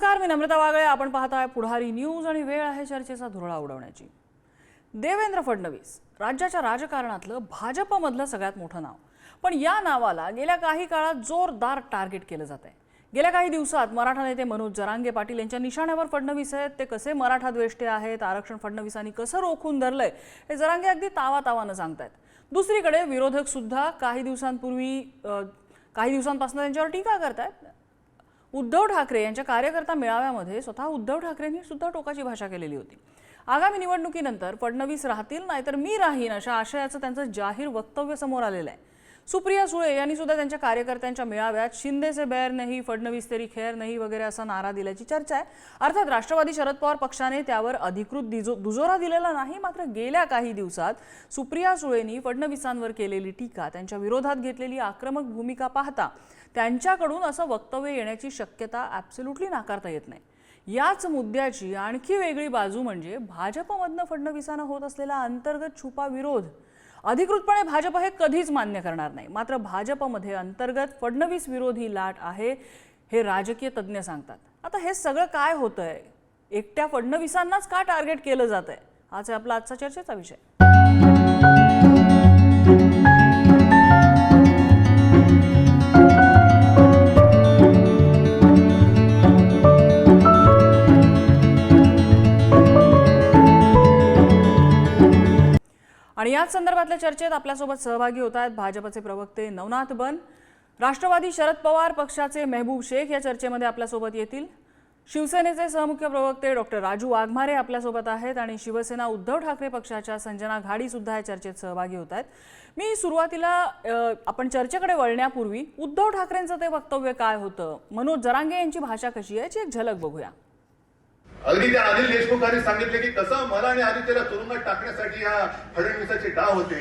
नमस्कार मी नम्रता वागळे. आपण पाहताय पुढारी न्यूज आणि वेळ आहे चर्चेचा धुरळा उडवण्याची. देवेंद्र फडणवीस राज्याच्या राजकारणातलं भाजपमधलं सगळ्यात मोठं नाव. पण या नावाला गेल्या काही काळात जोरदार टार्गेट केलं जात आहे गेल्या काही दिवसात मराठा नेते मनोज जरांगे पाटील यांच्या निशाण्यावर फडणवीस आहेत. ते कसे मराठा द्वेष्टे आहेत? आरक्षण फडणवीसांनी कसं रोखून धरलंय? हे जरांगे अगदी तावातावानं सांगतायत. दुसरीकडे विरोधक सुद्धा काही दिवसांपूर्वी काही दिवसांपासून त्यांच्यावर टीका करतायत. उद्धव ठाकरे यांच्या कार्यकर्ता मेळाव्यामध्ये स्वतः उद्धव ठाकरेंनी सुद्धा टोकाची भाषा केलेली होती. आगामी निवडणुकीनंतर फडणवीस राहतील नाहीतर मी राहीन अशा आशयाचं त्यांचं जाहीर वक्तव्य समोर आलेलं आहे. सुप्रिया सुळे यांनी सुद्धा त्यांच्या कार्यकर्त्यांच्या मेळाव्यात शिंदेचे बैर नाही फडणवीस तरी खेर नाही वगैरे असा नारा दिल्याची चर्चा आहे. अर्थात राष्ट्रवादी शरद पवार पक्षाने त्यावर अधिकृत दिजो दुजोरा दिलेला नाही मात्र गेल्या काही दिवसात सुप्रिया सुळेंनी फडणवीसांवर केलेली टीका त्यांच्या विरोधात घेतलेली आक्रमक भूमिका पाहता त्यांच्याकडून असं वक्तव्य येण्याची शक्यता ॲब्सोल्युटली नाकारता येत नाही. याच मुद्द्याची आणखी वेगळी बाजू म्हणजे भाजपमधनं फडणवीसांना होत असलेला अंतर्गत छुपा विरोध अधिकृतपणे भाजप हे कधीच मान्य करणार नाही. मात्र भाजपमध्ये अंतर्गत फडणवीस विरोधी लाट आहे हे राजकीय तज्ज्ञ सांगतात. आता हे सगळं काय होतंय? एकट्या फडणवीसांनाच का टार्गेट केलं जात आहे हाच आहे आपला आजचा चर्चेचा विषय. आणि याच संदर्भातल्या चर्चेत आपल्यासोबत सहभागी होत आहेत भाजपचे प्रवक्ते नवनाथ बन राष्ट्रवादी शरद पवार पक्षाचे मेहबूब शेख या चर्चेमध्ये आपल्यासोबत येतील. शिवसेनेचे सहमुख्य प्रवक्ते डॉक्टर राजू वाघमारे आपल्यासोबत आहेत आणि शिवसेना उद्धव ठाकरे पक्षाच्या संजना घाडी सुद्धा या चर्चेत सहभागी होत आहेत मी सुरुवातीला आपण चर्चेकडे वळण्यापूर्वी उद्धव ठाकरेंचं ते वक्तव्य काय होतं? मनोज जरांगे यांची भाषा कशी आहे? याची एक झलक बघूया. अगदी त्या अनिल देशमुखांनी सांगितले की कसं मला आणि आदित्यला तुरुंगात टाकण्यासाठी या फडणवीसाचे डाव होते.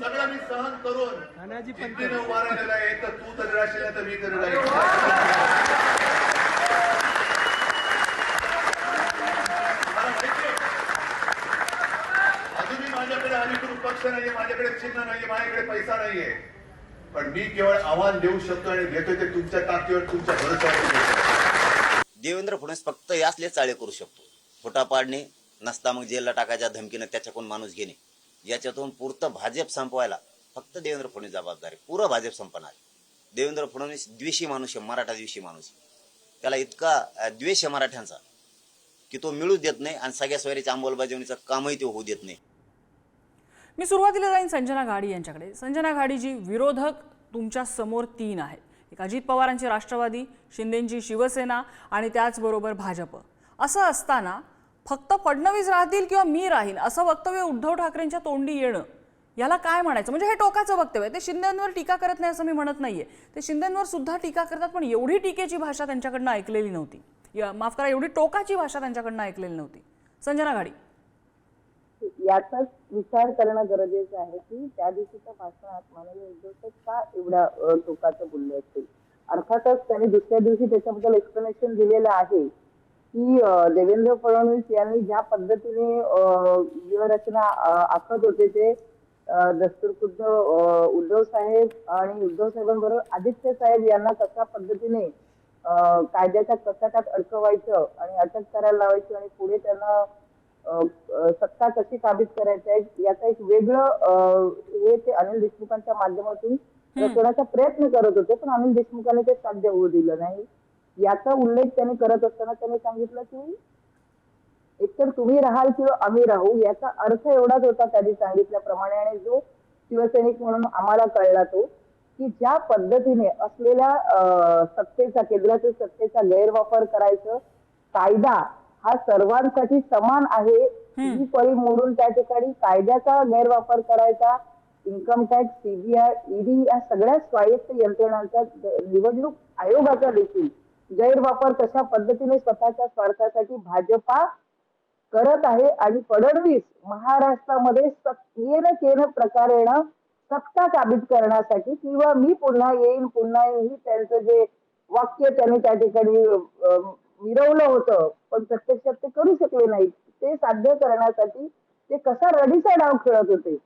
सगळं मी सहन करून जिद्दीने उभा राहिलेला आहे. तर तू तरी राहशील नाही तर मी तरी राहील. अजूनही माझ्याकडे अधिकृत पक्ष नाहीये माझ्याकडे चिन्ह नाहीये माझ्याकडे पैसा नाहीये. पण मी केवळ आव्हान देऊ शकतो आणि घेतोय ते तुमच्या ताकदीवर तुमच्या भरोसा देवेंद्र फडणवीस फक्त यासले चाळे करू शकतो. फोटा पाडणे नसता मग जेलला टाकायच्या धमकीनं त्याच्याकडून माणूस घेणे. याच्यातून पुरतं भाजप संपवायला फक्त देवेंद्र फडणवीस जबाबदार आहे. पुरं भाजप संपणार. देवेंद्र फडणवीस द्वेषी माणूस आहे मराठा द्वेषी माणूस त्याला इतका द्वेष आहे मराठ्यांचा की तो मिळूच देत नाही आणि सगळ्या सोयरीच्या अंमलबजावणीचं कामही ते होऊ देत नाही. मी सुरुवातीला जाईन संजना घाडी यांच्याकडे. संजना घाडीजी विरोधक तुमच्यासमोर तीन आहेत. एक अजित पवारांची राष्ट्रवादी शिंदेंची शिवसेना आणि त्याचबरोबर भाजप. असं असताना फक्त फडणवीस राहतील किंवा मी राहीन असं वक्तव्य उद्धव ठाकरेंच्या तोंडी येणं याला काय म्हणायचं? म्हणजे हे टोकाचं वक्तव्य ते शिंदेंवर टीका करत नाही असं मी म्हणत नाहीये. ते शिंदेंवर सुद्धा टीका करतात पण एवढी टीकेची भाषा त्यांच्याकडनं ऐकलेली नव्हती. माफ करा एवढी टोकाची भाषा त्यांच्याकडनं ऐकलेली नव्हती. संजना घाडी. याचाच विचार करणं गरजेचं आहे की त्या दिवशीच्या भाषणात माननीय उद्धव का एवढ्या टोकाचं बोलले असतील अर्थातच त्यांनी दुसऱ्या दिवशी त्याच्याबद्दल एक्सप्लेनेशन दिलेलं आहे की देवेंद्र फडणवीस यांनी ज्या पद्धतीने व्यूहरचना आखत होते ते अ, उद्धव साहेब आणि उद्धव साहेबांबरोबर आदित्य साहेब यांना कशा पद्धतीने कायद्याच्या कचाट्यात अडकवायचं आणि अटक करायला लावायची आणि पुढे त्यांना सत्ता कशी काबीज करायची आहे याचं एक वेगळं हे ते अनिल देशमुखांच्या माध्यमातून रचण्याचा प्रयत्न करत होते पण अनिल देशमुखांनी ते साध्य होऊ दिलं नाही. याचा उल्लेख त्यांनी करत असताना त्यांनी सांगितलं की एकतर तुम्ही राहाल किंवा आम्ही राहू याचा अर्थ एवढाच होता त्यांनी सांगितल्याप्रमाणे आणि जो शिवसैनिक म्हणून आम्हाला कळला तो की ज्या पद्धतीने असलेल्या अ, सत्तेचा केंद्राच्या सत्तेचा गैरवापर करायचं कायदा हा सर्वांसाठी समान आहे. ही पळी मोडून त्या ठिकाणी कायद्याचा गैरवापर करायचा इन्कम टॅक्स सीबीआय ईडी या सगळ्या स्वायत्त यंत्रणांचा निवडणूक आयोगाचा देखील गैरवापर कशा पद्धतीने स्वतःच्या स्वार्थासाठी भाजपा करत आहे आणि फडणवीस महाराष्ट्रामध्ये येन केन प्रकारेण सत्ता काबीज करण्यासाठी किंवा मी पुन्हा येईन पुन्हा येईन ही त्यांचं जे वाक्य त्यांनी त्या ठिकाणी मिरवलं होतं पण प्रत्यक्षात ते करू शकले नाहीत. ते साध्य करण्यासाठी ते कसा रडीचा डाव खेळत होते.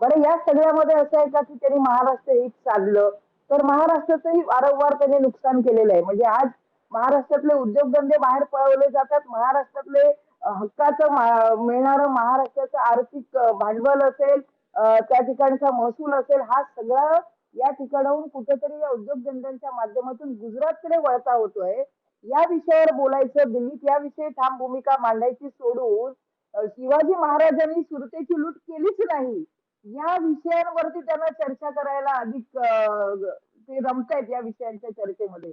बरं या सगळ्यामध्ये असं आहे का की त्यांनी महाराष्ट्र हित साधलं? तर महाराष्ट्राचंही वारंवार त्यांनी नुकसान केलेलं आहे. म्हणजे आज महाराष्ट्रातले उद्योगधंदे बाहेर पळवले जातात. महाराष्ट्रातले हक्काचं मिळणार मिळणारं महाराष्ट्राचं आर्थिक भांडवल असेल त्या ठिकाणचा महसूल असेल हा सगळा या ठिकाणाहून कुठेतरी या उद्योगधंद्यांच्या माध्यमातून गुजरातकडे वळता होतोय. या विषयावर बोलायचं दिल्लीत याविषयी ठाम भूमिका मांडायची सोडून शिवाजी महाराजांनी सुरतेची लूट केलीच नाही. या विषयांवरती त्यांना चर्चा करायला अधिक ते रमतायत या विषयांच्या चर्चेमध्ये.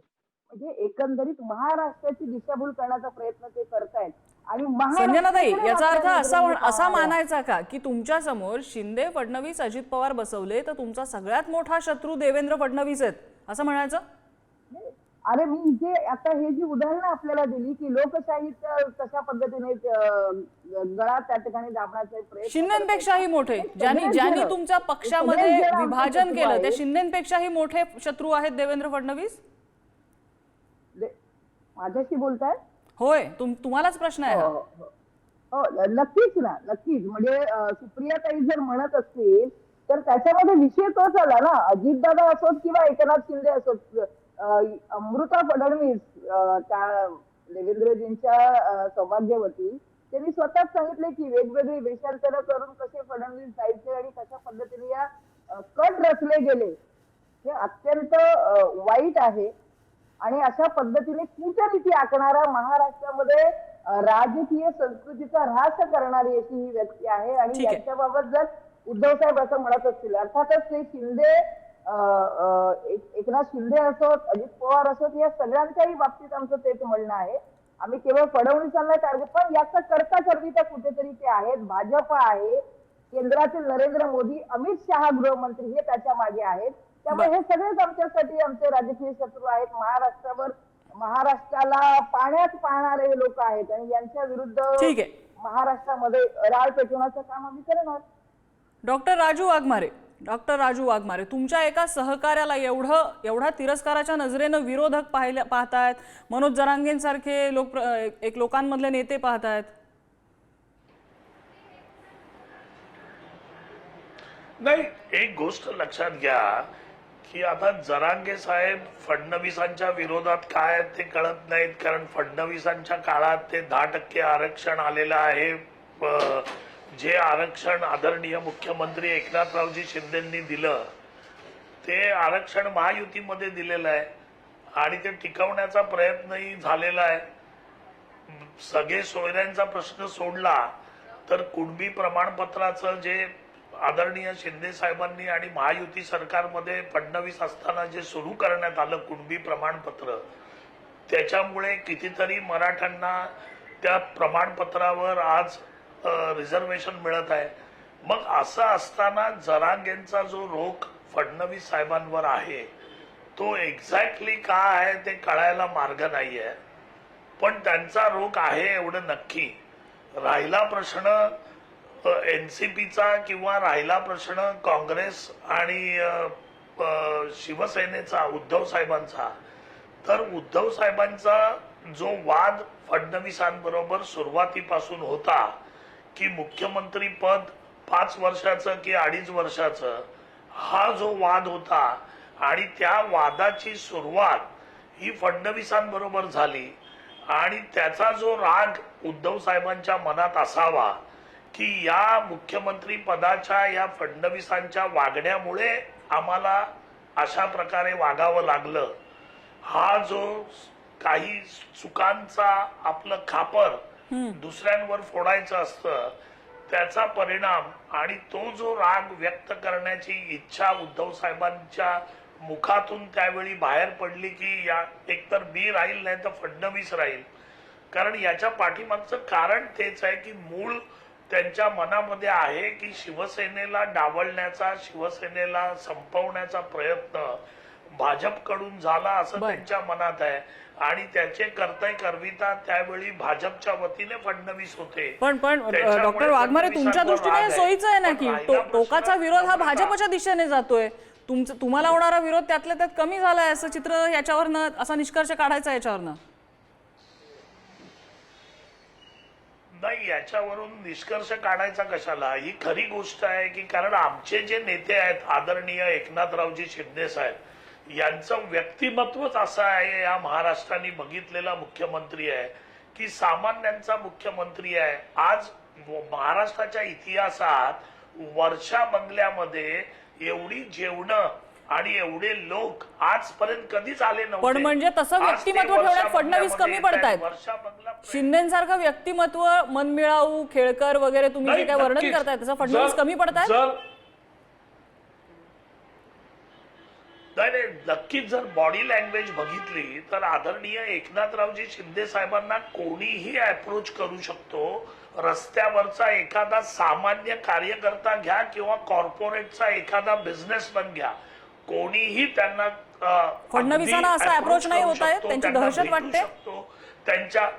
म्हणजे एकंदरीत महाराष्ट्राची दिशाभूल करण्याचा प्रयत्न ते करतायत. आणि संजनाताई याचा अर्थ असा असा. मानायचा का की तुमच्यासमोर शिंदे फडणवीस अजित पवार बसवले तर तुमचा सगळ्यात मोठा शत्रू देवेंद्र फडणवीस आहेत असं म्हणायचं? अरे मी इथे आता हे जी उदाहरणं आपल्याला दिली की लोकशाहीत कशा पद्धतीने गळा त्या ठिकाणी दाबण्याचा प्रयत्न शिंदेपेक्षाही मोठे. ज्यांनी ज्यांनी तुमच्या पक्षामध्ये विभाजन केलं त्या. शिंदेपेक्षाही मोठे शत्रू आहेत देवेंद्र फडणवीस? माझ्याशी बोलताय? होय तुम तुम्हालाच प्रश्न आहे हो, हा. हो, नक्कीच ना नक्कीच. म्हणजे सुप्रिया ताई जर म्हणत असतील तर त्याच्यामध्ये विषय तोच आला ना. अजितदादा असोत किंवा एकनाथ शिंदे असोत. अमृता फडणवीस त्या देवेंद्रजींच्या सौभाग्यवती त्यांनी स्वतःच सांगितले की वेगवेगळी वेषांतर करून कसे फडणवीस जायचे आणि कशा पद्धतीने या कट रचले गेले हे अत्यंत वाईट आहे आणि अशा पद्धतीने कूटनीती आखणारा महाराष्ट्रामध्ये राजकीय संस्कृतीचा ऱ्हास करणारी अशी ही व्यक्ती आहे आणि ठीक आहे. याच्याबाबत जर उद्धव साहेब असं म्हणत असतील अर्थातच ते शिंदे एक- एकनाथ शिंदे असोत अजित पवार असोत या सगळ्यांच्याही बाबतीत आमचं तेच म्हणणं आहे. आम्ही केवळ फडणवीसांना टार्गेट पण याचा करता करविता कुठेतरी ते आहेत. भाजप आहे केंद्रातील नरेंद्र मोदी अमित शहा गृहमंत्री हे त्याच्यामागे आहेत. त्यामुळे हे सगळेच आमच्यासाठी आमचे राजकीय शत्रू आहेत. महाराष्ट्रावर महाराष्ट्राला पाण्यात पाहणारे हे लोक आहेत आणि यांच्या विरुद्ध. महाराष्ट्रामध्ये राळ पेटवण्याचं काम आम्ही करणार. डॉक्टर राजू वाघमारे. डॉक्टर राजू वाघमारे तुमच्या एका सहकार्याला एवढं एवढा तिरस्काराच्या नजरेनं विरोधक पाहिल्या पाहतायत? मनोज जरांगेंसारखे लोक एक लोकांमधले नेते पाहतायत? नाही एक गोष्ट लक्षात घ्या की आता जरांगे साहेब फडणवीसांच्या विरोधात काय आहेत ते कळत नाहीत कारण फडणवीसांच्या काळात ते दहा टक्के आरक्षण आलेलं आहे. जे आरक्षण आदरणीय मुख्यमंत्री एकनाथरावजी शिंदेंनी दिलं ते आरक्षण महायुतीमध्ये दिलेलं आहे आणि ते टिकवण्याचा प्रयत्नही झालेला आहे. सगळे सोयऱ्यांचा प्रश्न सोडला तर कुणबी प्रमाणपत्राचं जे आदरणीय शिंदे साहेबांनी आणि महायुती सरकारमध्ये फडणवीस असताना जे सुरू करण्यात आलं कुणबी प्रमाणपत्र त्याच्यामुळे कितीतरी मराठ्यांना त्या प्रमाणपत्रावर आज रिझर्वेशन मिळत आहे. मग असं असताना जरांगेंचा जो रोख फडणवीस साहेबांवर आहे तो एक्झॅक्टली का आहे ते कळायला मार्ग नाहीये. पण त्यांचा रोख आहे एवढं नक्की. राहिला प्रश्न एनसीपीचा किंवा राहिला प्रश्न काँग्रेस आणि शिवसेनेचा उद्धव साहेबांचा तर उद्धव साहेबांचा जो वाद फडणवीसांबरोबर सुरुवातीपासून होता की मुख्यमंत्री पद पाच वर्षाचं की अडीच वर्षाचं हा जो वाद होता आणि त्या वादाची सुरुवात ही फडणवीसांबरोबर झाली. आणि त्याचा जो राग उद्धव साहेबांच्या मनात असावा की या मुख्यमंत्री पदाच्या या फडणवीसांच्या वागण्यामुळे आम्हाला अशा प्रकारे वागावं लागलं. हा जो काही चुकांचा आपलं खापर दुसऱ्यांवर फोडायचं असतं त्याचा परिणाम आणि तो जो राग व्यक्त करण्याची इच्छा उद्धव साहेबांच्या मुखातून त्यावेळी बाहेर पडली की या एकतर मी राहील नाही तर फडणवीस राहील. कारण याच्या पाठीमागचं कारण तेच आहे की मूळ त्यांच्या मनामध्ये आहे की शिवसेनेला डावलण्याचा शिवसेनेला संपवण्याचा प्रयत्न भाजपकडून झाला असं. त्यांच्या मनात आहे आणि त्याचे कर्तय करविता त्यावेळी भाजपच्या वतीने फडणवीस होते पण पण डॉक्टर वाघमारे तुमच्या दृष्टीने. सोयीचं आहे ना की टोकाचा विरोध हा. भाजपच्या दिशेने जातोय तुमचं तुम्हाला होणारा विरोध त्यातल्या त्यात कमी झालाय असं चित्र याच्यावरनं असा निष्कर्ष काढायचा याच्यावरनं नाही याच्यावरून निष्कर्ष काढायचा कशाला ही खरी गोष्ट आहे की कारण आमचे जे नेते आहेत आदरणीय एकनाथरावजी शिंदे साहेब यांचं व्यक्तिमत्वच असं आहे. या महाराष्ट्राने बघितलेला मुख्यमंत्री आहे. की सामान्यांचा मुख्यमंत्री आहे. आज महाराष्ट्राच्या इतिहासात वर्षा बंगल्यामध्ये एवढी जेवणं आणि एवढे लोक आजपर्यंत कधीच आले नव्हते. पण म्हणजे तसं व्यक्तिमत्व ठेवण्यात फडणवीस कमी पडतायत. वर्षा बंगला शिंदेसारखं व्यक्तिमत्व मनमिळाऊ खेळकर वगैरे तुम्ही जे काय वर्णन. करताय तसं फडणवीस कमी पडतायत? नाही नाही नक्कीच जर बॉडी लँग्वेज बघितली तर आदरणीय एकनाथरावजी शिंदे साहेबांना कोणीही अप्रोच करू शकतो रस्त्यावरचा एखादा सामान्य कार्यकर्ता घ्या किंवा कॉर्पोरेटचा एखादा बिझनेसमॅन घ्या कोणीही त्यांना फडणवीसांना असा approach नाही होत आहे? त्यांची दहशत वाटते? त्यांच्या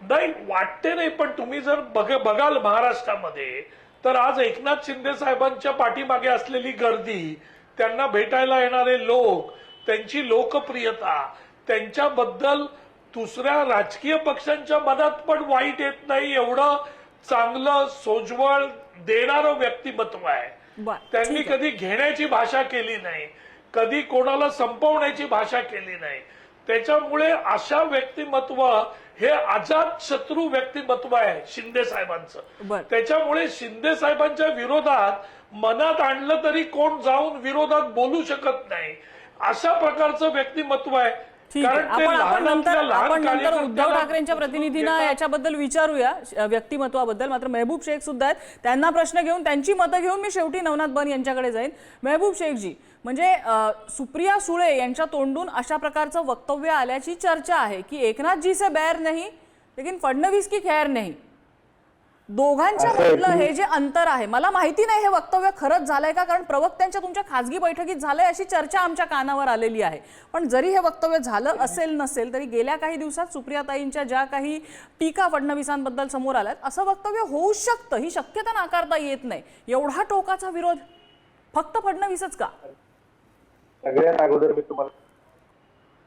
नाही वाटते नाही पण तुम्ही जर बघ बघाल महाराष्ट्रामध्ये तर आज एकनाथ शिंदे साहेबांच्या पाठीमागे असलेली गर्दी त्यांना भेटायला येणारे लोक त्यांची लोकप्रियता त्यांच्याबद्दल दुसऱ्या राजकीय पक्षांच्या मनात पण वाईट येत नाही एवढं चांगलं सोज्वळ देणारं व्यक्तिमत्व आहे त्यांनी. कधी घेण्याची भाषा केली नाही कधी कोणाला संपवण्याची भाषा केली नाही त्याच्यामुळे अशा व्यक्तिमत्व हे अजात शत्रू व्यक्तिमत्व आहे शिंदे साहेबांचं. त्याच्यामुळे शिंदे साहेबांच्या विरोधात मनात आणलं तरी कोण जाऊन विरोधात बोलू शकत नाही. अशा प्रकारचं व्यक्तिमत्व आहे. ठीक आहे. कारण ते आपण आपण नंतर आपण उद्धव ठाकरेंच्या प्रतिनिधींना. याच्याबद्दल विचारूया. व्यक्तिमत्वाबद्दल. मात्र मेहबूब शेख सुद्धा आहेत. त्यांना प्रश्न घेऊन त्यांची मतं घेऊन मी शेवटी नवनाथ बन यांच्याकडे जाईन. मेहबूब शेखजी म्हणजे सुप्रिया सुळे यांच्या तोंडून अशा प्रकारचं वक्तव्य आल्याची चर्चा आहे की एकनाथजी से बैर नाही लेकिन फडणवीस की खैर नाही? दोघांच्या मधलं हे जे अंतर आहे मला माहिती नाही हे वक्तव्य खरंच झालंय का? कारण प्रवक्त्यांच्या तुमच्या खासगी बैठकीत झालंय अशी चर्चा आमच्या कानावर आलेली आहे. पण जरी हे वक्तव्य झालं असेल नसेल तरी गेल्या काही दिवसात सुप्रियाताईंच्या ज्या काही टीका फडणवीसांबद्दल समोर आल्यात असं वक्तव्य होऊ शकतं. ही शक्यता नाकारता येत नाही. एवढा टोकाचा विरोध फक्त फडणवीसच का? सगळ्यात अगोदर मी तुम्हाला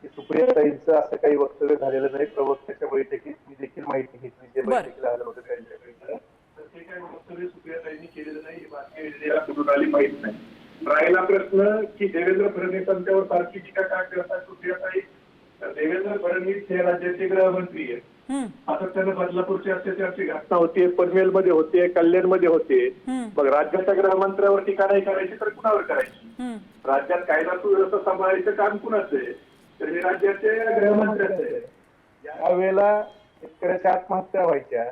की सुप्रियाताईंचं असं काही वक्तव्य झालेलं नाही. प्रवक्त्याच्या बैठकीत मी देखील माहिती घेतली. जे. बैठकीला झालं होतं त्यांच्याकडे. तर ते काही वक्तव्य सुप्रियाताईंनी केलेलं नाही ही बातमी मीडियाला कुठून आली माहीत नाही. राहिला प्रश्न की देवेंद्र फडणवीसांच्यावर सारखी टीका का करतात सुप्रियाताई? तर देवेंद्र फडणवीस हे राज्याचे गृहमंत्री आहेत. हम्म, सातत्यानं बदलापूरच्या अत्याचारची घटना होते पनवेलमध्ये होते कल्याणमध्ये होते हम्म, मग राज्याच्या गृहमंत्र्यावर टीका नाही करायची तर कुणावर करायची. राज्यात कायदा सुव्यवस्था सांभाळायचं काम कुणाचं आहे? राज्याचे गृहमंत्र्याचं आहे ज्या वेळेला शेतकऱ्याच्या आत्महत्या व्हायच्या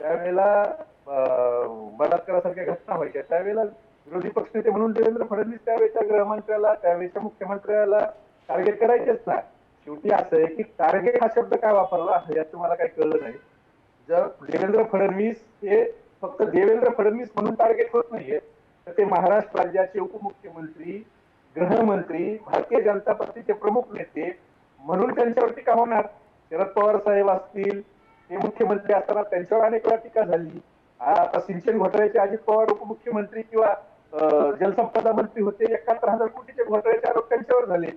त्यावेळेला बलात्कारासारख्या घटना व्हायच्या त्यावेळेला विरोधी पक्षनेते म्हणून देवेंद्र फडणवीस त्यावेळेच्या गृहमंत्र्याला त्यावेळेच्या मुख्यमंत्र्याला टार्गेट करायचेच ना. शेवटी असं आहे की टार्गेट हा शब्द काय वापरला याचं मला काही कळलं नाही. जर देवेंद्र फडणवीस हे फक्त देवेंद्र फडणवीस म्हणून टार्गेट होत नाहीये तर ते महाराष्ट्र राज्याचे उपमुख्यमंत्री गृहमंत्री भारतीय जनता पक्षाचे प्रमुख नेते म्हणून त्यांच्यावरती का होणार. शरद पवार साहेब असतील ते मुख्यमंत्री असताना त्यांच्यावर अनेक वेळा टीका झाली. आता सिंचन घोटाळ्याचे अजित पवार उपमुख्यमंत्री किंवा जलसंपदा मंत्री होते एकाहत्तर हजार कोटीचे घोटाळ्याचे आरोप त्यांच्यावर झाले.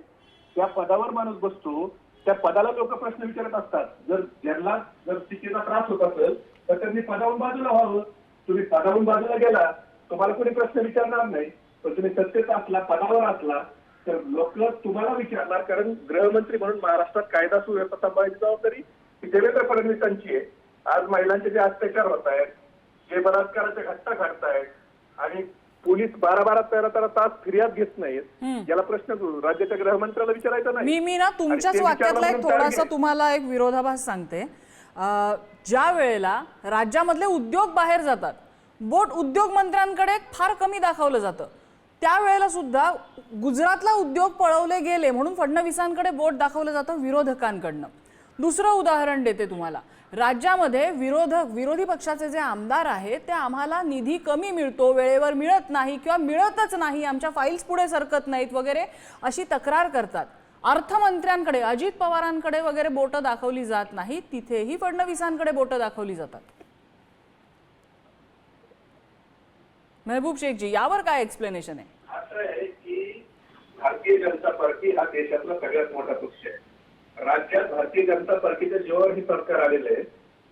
त्या पदावर माणूस बसतो त्या पदाला लोक प्रश्न विचारत असतात. जर ज्यांना जर स्थितीचा त्रास होत असेल तर त्यांनी पदावरून बाजूला व्हावं. तुम्ही पदावरून बाजूला गेला तुम्हाला कोणी प्रश्न विचारणार नाही. पण तुम्ही सत्तेत असला पदावर असला तर लोक तुम्हाला विचारणार कारण गृहमंत्री म्हणून महाराष्ट्रात कायदा सुव्यवस्था सांभाळायची जबाबदारी देवेंद्र फडणवीसांची आहे. आज महिलांचे जे अत्याचार होत आहेत जे बलात्काराच्या घटना घडतायत आणि पोलीस बारा बारा तेरा तेरा तास फिर्याद घेत नाहीत याला प्रश्न राज्याच्या गृहमंत्र्याला विचारायचा नाही. मी मी ना तुमच्याच वाक्यातला एक थोडासा. तुम्हाला एक विरोधाभास सांगते. ज्या वेळेला राज्यामधले उद्योग बाहेर जातात बोट उद्योग मंत्र्यांकडे फार कमी दाखवलं जातं. त्यावेळेला सुद्धा गुजरातला उद्योग पळवले गेले म्हणून फडणवीसांकडे बोट दाखवलं जातं विरोधकांकडनं. दुसरं उदाहरण देते तुम्हाला. राज्यामध्ये विरोधक विरोधी पक्षाचे जे आमदार आहेत ते आम्हाला निधी कमी मिळतो वेळेवर मिळत नाही किंवा मिळतच नाही आमच्या फाईल्स पुढे सरकत नाहीत वगैरे अशी तक्रार करतात. अर्थमंत्र्यांकडे अजित पवारांकडे वगैरे बोटं दाखवली जात नाही तिथेही फडणवीसांकडे बोटं दाखवली जातात. महबूब शेखजी यावर काय एक्सप्लेनेशन आहे? असं आहे की भारतीय जनता पार्टी हा देशातला सगळ्यात मोठा पक्ष आहे. राज्यात भारतीय जनता पार्टीच्या जेव्हा हे सरकार आलेलं आहे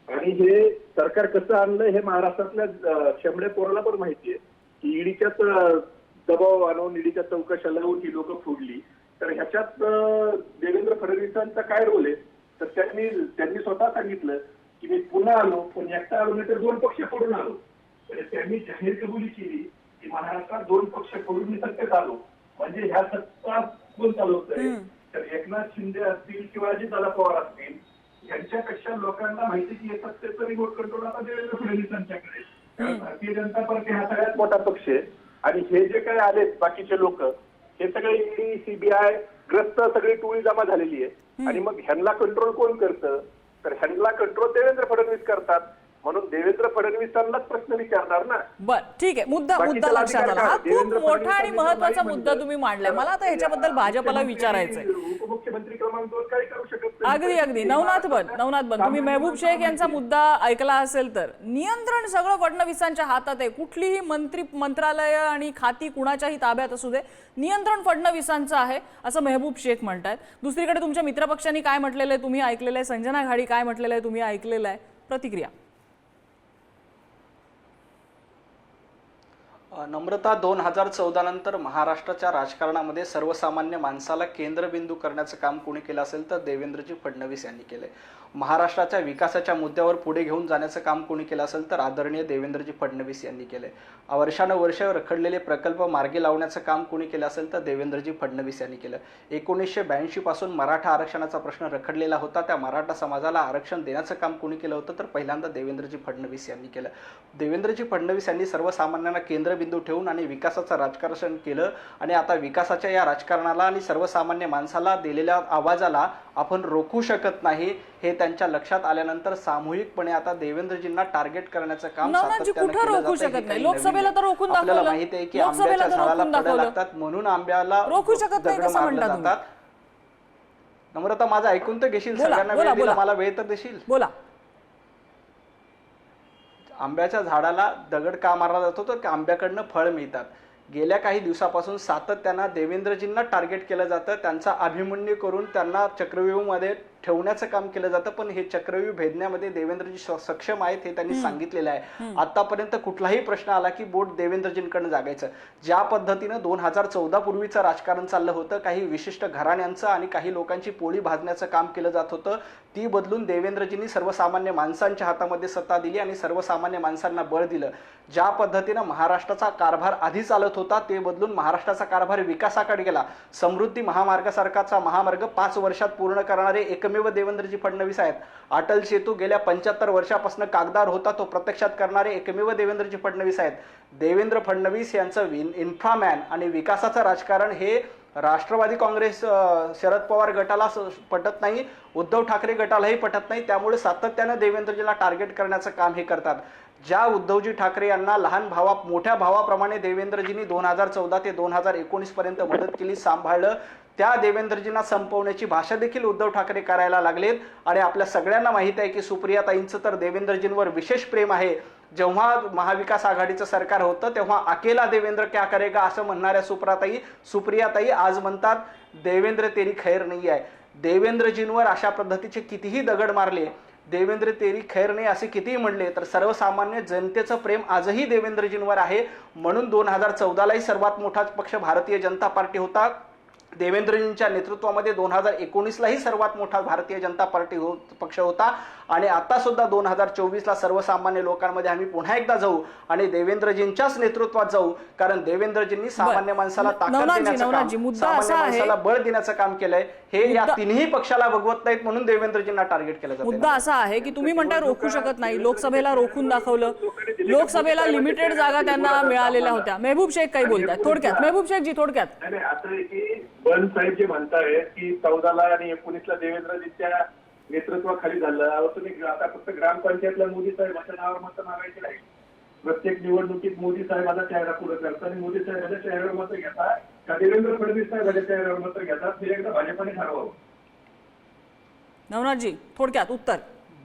आणि हे सरकार कसं आणलं हे महाराष्ट्रातल्या शेमडे पोराला पण माहिती आहे की ईडीच्याच दबाव आणून ईडीच्या चौकशा लावून ही लोक फोडली. तर ह्याच्यात देवेंद्र फडणवीसांचा काय रोल आहे? तर त्यांनी त्यांनी स्वतः सांगितलं की मी पुन्हा आलो पण एकटा आलो नाही तर दोन पक्ष फोडून आलो त्यांनी जाहीर कबुली केली की महाराष्ट्रात दोन पक्ष फोडून मी सत्तेत आलो. म्हणजे ह्या सत्ता कोण चालवतंय? तर एकनाथ शिंदे असतील किंवा अजितदादा पवार असतील यांच्यापेक्षा लोकांना माहिती की हे सत्तेचं रिमोट कंट्रोल आता देवेंद्र फडणवीस यांच्याकडे आहे. कारण भारतीय जनता पार्टी हा सगळ्यात मोठा पक्ष आहे. आणि हे जे काही आलेत बाकीचे लोक हे सगळे ईडी सीबीआय ग्रस्त सगळी टोळी जमा झालेली आहे. आणि मग ह्यांना कंट्रोल कोण करतं? तर ह्यांना कंट्रोल देवेंद्र फडणवीस करतात. म्हणून देवेंद्र फडणवीसांनाच प्रश्न विचारणार ना. बर ठीक आहे. मुद्दा मुद्दा लक्षात आला. हा खूप देवेंद्र मोठा आणि फडणवीसांनी महत्त्वाचा नाही मुद्दा म्हणलं. तुम्ही मांडलाय. मला आता ह्याच्याबद्दल भाजपला विचारायचंय. उपमुख्यमंत्री क्रमांक दोन काय करू शकत नाही. अगदी अगदी. नवनाथ बन नवनाथ बन. तुम्ही मेहबूब शेख यांचा मुद्दा ऐकला असेल तर. नियंत्रण सगळं फडणवीसांच्या हातात आहे. कुठलीही मंत्री मंत्रालय आणि खाती कुणाच्याही ताब्यात असू दे नियंत्रण फडणवीसांचं आहे असं मेहबूब शेख म्हणतायत. दुसरीकडे तुमच्या मित्रपक्षांनी काय म्हटलेलं आहे? तुम्ही ऐकलेलं आहे. संजना घाडी काय म्हटलेलं आहे? तुम्ही ऐकलेलं आहे. प्रतिक्रिया. नम्रता दोन हजार चौदा नंतर महाराष्ट्राच्या राजकारणामध्ये सर्वसामान्य माणसाला केंद्रबिंदू करण्याचं काम कोणी केलं असेल तर देवेंद्रजी फडणवीस यांनी केलंय. महाराष्ट्राच्या विकासाच्या मुद्द्यावर पुढे घेऊन जाण्याचं काम कोणी केलं असेल तर आदरणीय देवेंद्रजी फडणवीस यांनी केलंय. वर्षानुवर्ष रखडलेले प्रकल्प मार्गी लावण्याचं काम कोणी केलं असेल तर देवेंद्रजी फडणवीस यांनी केलं. एकोणीसशे ब्याऐंशी पासून मराठा आरक्षणाचा प्रश्न रखडलेला होता. त्या मराठा समाजाला आरक्षण देण्याचं काम कोणी केलं होतं तर पहिल्यांदा देवेंद्रजी फडणवीस यांनी केलं. देवेंद्रजी फडणवीस यांनी सर्वसामान्यांना केंद्रबिंदू ठेवून आणि विकासाचं राजकारण केलं आणि आता विकासाच्या या राजकारणाला आणि सर्वसामान्य माणसाला दिलेल्या आवाजाला आपण रोखू शकत नाही हे त्या त्यांच्या लक्षात आल्यानंतर सामूहिकपणे आता देवेंद्रजींना टार्गेट करण्याचं काम कुठं रोखू शकत नाही? लोकसभेला तर. रोखून आपल्याला. माहिती आहे की आंब्याच्या झाडाला फळं दाखवलं. लागतात म्हणून आंब्याला रोखू शकत नाही कसं नम्रता माझं ऐकून तर घेशील सगळ्यांना वेळ दिला. मला वेळ तर देशील बोला आंब्याच्या झाडाला दगड का मारला जातो तर आंब्याकडनं फळ मिळतात गेल्या काही दिवसापासून सातत्यानं देवेंद्रजींना टार्गेट केलं जातं त्यांचा अभिमन्यू करून त्यांना चक्रव्यूहमध्ये ठेवण्याचं काम केलं जातं पण हे चक्रव्यूह भेदण्यामध्ये देवेंद्रजी सक्षम आहेत हे त्यांनी सांगितलेलं आहे. आतापर्यंत कुठलाही प्रश्न आला की बोट देवेंद्रजींकडनं जागायचं. ज्या पद्धतीनं दोन हजार चौदा पूर्वीचं राजकारण चाललं होतं काही विशिष्ट घराण्यांचं आणि काही लोकांची पोळी भाजण्याचं काम केलं जात होतं ती बदलून देवेंद्रजींनी सर्वसामान्य माणसांच्या हातामध्ये सत्ता दिली आणि सर्वसामान्य माणसांना बळ दिलं. ज्या पद्धतीनं महाराष्ट्राचा कारभार आधी चालत होता ते बदलून महाराष्ट्राचा कारभार विकासाकडे गेला. समृद्धी महामार्गासारखाचा महामार्ग पाच वर्षात पूर्ण करणारे एकमेव देवेंद्रजी फडणवीस आहेत. अटल सेतू गेल्या पंच्याहत्तर वर्षापासून कागदार होता तो प्रत्यक्षात करणारे एकमेव देवेंद्रजी फडणवीस आहेत. देवेंद्र फडणवीस यांचं विन इन्फ्रामॅन आणि विकासाचं राजकारण हे राष्ट्रवादी काँग्रेस शरद पवार गटाला पटत नाही. उद्धव ठाकरे गटालाही पटत नाही. त्यामुळे सातत्यानं देवेंद्रजीला टार्गेट करण्याचं काम हे करतात. ज्या उद्धवजी ठाकरे यांना लहान भावा मोठ्या भावाप्रमाणे देवेंद्रजींनी दोन हजार चौदा ते दोन हजार एकोणीस पर्यंत मदत केली सांभाळलं त्या देवेंद्रजींना संपवण्याची भाषा देखील उद्धव ठाकरे करायला लागलेत. आणि आपल्या सगळ्यांना माहीत आहे की सुप्रियाताईंचं तर देवेंद्रजींवर विशेष प्रेम आहे. जेव्हा महाविकास आघाडीचं सरकार होतं तेव्हा अकेला देवेंद्र क्या करेगा असं म्हणणाऱ्या सुप्रियाताई सुप्रियाताई आज म्हणतात देवेंद्र तेरी खैर नाही आहे. देवेंद्रजींवर अशा पद्धतीचे कितीही दगड मारले देवेंद्र तेरी खैर नाही असे कितीही म्हणले तर सर्वसामान्य जनतेचं प्रेम आजही देवेंद्रजींवर आहे. म्हणून दोन हजार चौदालाही सर्वात मोठा पक्ष भारतीय जनता पार्टी होता. देवेंद्रजींच्या नेतृत्वामध्ये दोन हजार एकोणीसलाही सर्वात मोठा भारतीय जनता पार्टी हो पक्ष होता. आणि आता सुद्धा दोन हजार चोवीसला सर्वसामान्य लोकांमध्ये आम्ही पुन्हा एकदा जाऊ आणि देवेंद्रजींच्याच नेतृत्वात जाऊ. कारण देवेंद्रजींनी सामान्य माणसाला ताकद देण्याचं काम सामान्य माणसाला बळ देण्याचं काम केलंय. हे या तिन्ही पक्षाला बघवत नाहीत म्हणून देवेंद्रजींना टार्गेट केलं जातं मुद्दा असा आहे की तुम्ही म्हणताय रोखू शकत नाही. लोकसभेला रोखून दाखवलं. लोकसभेला लिमिटेड जागा त्यांना मिळालेल्या होत्या. मेहबूब शेख काही बोलतात. थोडक्यात. मेहबूब शेख जी थोडक्यात बन साहेब जे म्हणतायत की चौदाला आणि एकोणीसला देवेंद्रजींच्या नेतृत्वाखाली झालं. तुम्ही आता फक्त ग्रामपंचायतला मोदी साहेबाच्या नावावर मतं मागायची नाही. प्रत्येक निवडणुकीत मोदी साहेबाचा चेहरा पुढे करता आणि मोदी साहेबाच्या चेहऱ्यावर मतं घेता का देवेंद्र फडणवीस साहेबाच्या चेहऱ्यावर मतं घेतात? हे एकदा भाजपाने ठरवावं. नवनाथजी थोडक्यात उत्तर.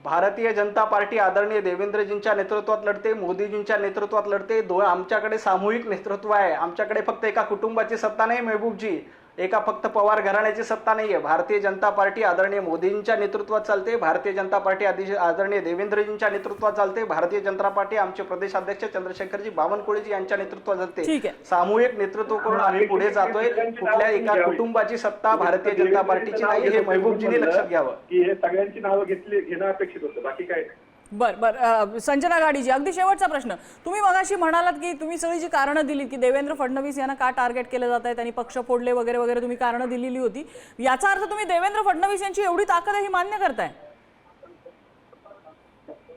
भारतीय जनता पार्टी आदरणीय देवेंद्रजींच्या नेतृत्वात लढते मोदीजींच्या नेतृत्वात लढते. दो आमच्याकडे सामूहिक नेतृत्व आहे. आमच्याकडे फक्त एका कुटुंबाची सत्ता नाही मेहबूबजी. एका फक्त पवार घराण्याची सत्ता नाहीये. भारतीय जनता पार्टी आदरणीय मोदींच्या नेतृत्वात चालते. भारतीय जनता पार्टी आधी आदरणीय देवेंद्रजींच्या नेतृत्वात चालते. भारतीय जनता पार्टी आमचे प्रदेशाध्यक्ष चंद्रशेखरजी बावनकुळेजी यांच्या नेतृत्वात चालते. आहे. सामूहिक नेतृत्व करून आम्ही पुढे जातोय. कुठल्या एका कुटुंबाची सत्ता भारतीय जनता पार्टीची नाही हे महबूबजींनी लक्षात घ्यावं. की हे सगळ्यांची नावं घेतली घेणं अपेक्षित होतं. बाकी काय नाही. बर बर. संजना गाडीजी अगदी शेवटचा प्रश्न. तुम्ही मगाशी म्हणालात की तुम्ही सगळी जी कारणं दिली की देवेंद्र फडणवीस यांना का टार्गेट केलं जात आहे त्यांनी पक्ष फोडले वगैरे वगैरे तुम्ही कारणं दिलेली होती. याचा अर्थ तुम्ही देवेंद्र फडणवीस यांची एवढी ताकद ही मान्य करताय?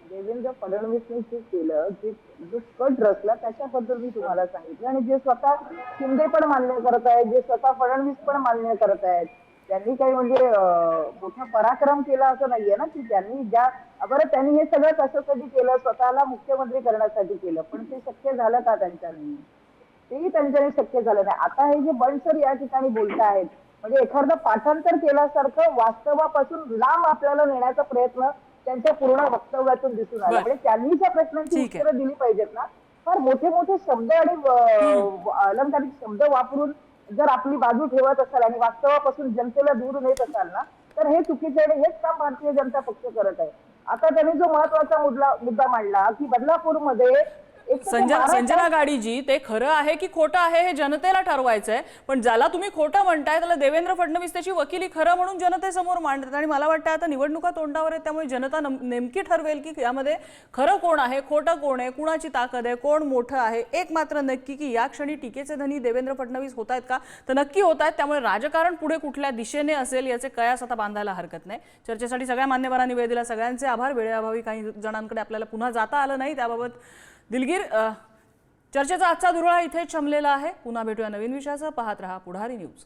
देवेंद्र फडणवीसने जे केलं जे जो कट रचला त्याच्याबद्दल मी तुम्हाला सांगितलं. आणि जे स्वतः शिंदे पण मान्य करत आहेत जे स्वतः फडणवीस पण मान्य करत आहेत त्यांनी काही म्हणजे मोठा पराक्रम केला असं नाहीये ना की त्यांनी ज्या बरं त्यांनी हे सगळं कशासाठी केलं स्वतःला मुख्यमंत्री करण्यासाठी केलं पण ते शक्य झालं का त्यांच्यानी तेही त्यांच्याने शक्य झालं नाही आता हे जे बनसर या ठिकाणी बोलत आहेत म्हणजे एखादं पाठांतर केल्यासारखं वास्तवापासून लांब आपल्याला नेण्याचा प्रयत्न त्यांच्या पूर्ण वक्तव्यातून दिसून आला. म्हणजे त्यांनी ज्या प्रश्नांची. उत्तरं दिली पाहिजेत ना फार मोठे मोठे शब्द आणि अलंकारिक शब्द वापरून जर आपली बाजू ठेवत असाल आणि वास्तवापासून जनतेला दूर नेत असाल ना तर हे चुकीचे आणि हेच काम भारतीय जनता पक्ष करत आहे. आता त्यांनी जो महत्त्वाचा मुद्दा मुद्दा मांडला की बदलापूरमध्ये संजना संजना गाडीजी ते खरं आहे की खोटं आहे हे जनतेला ठरवायचं आहे पण ज्याला तुम्ही खोटं म्हणताय त्याला देवेंद्र फडणवीस त्याची वकिली खरं म्हणून जनतेसमोर मांडतात. आणि मला वाटतं आता निवडणुका तोंडावर आहेत त्यामुळे जनता नम- नेमकी ठरवेल की यामध्ये खरं कोण आहे खोटं कोण आहे कुणाची ताकद आहे कोण मोठं आहे. एक मात्र नक्की की या क्षणी टीकेचे धनी देवेंद्र फडणवीस होत आहेत का? तर नक्की होत आहेत त्यामुळे राजकारण पुढे कुठल्या दिशेने असेल याचे कयास आता बांधायला हरकत नाही. चर्चेसाठी सगळ्या मान्यवरांनी वेळ दिला. सगळ्यांचे आभार. वेळेअभावी काही जणांकडे आपल्याला पुन्हा जाता आलं नाही त्याबाबत दिलगीर चर्चेचा आजचा दुरळा इथेच शमलेला आहे. पुन्हा भेटूया नवीन विषयासह. पाहत रहा पुढारी न्यूज.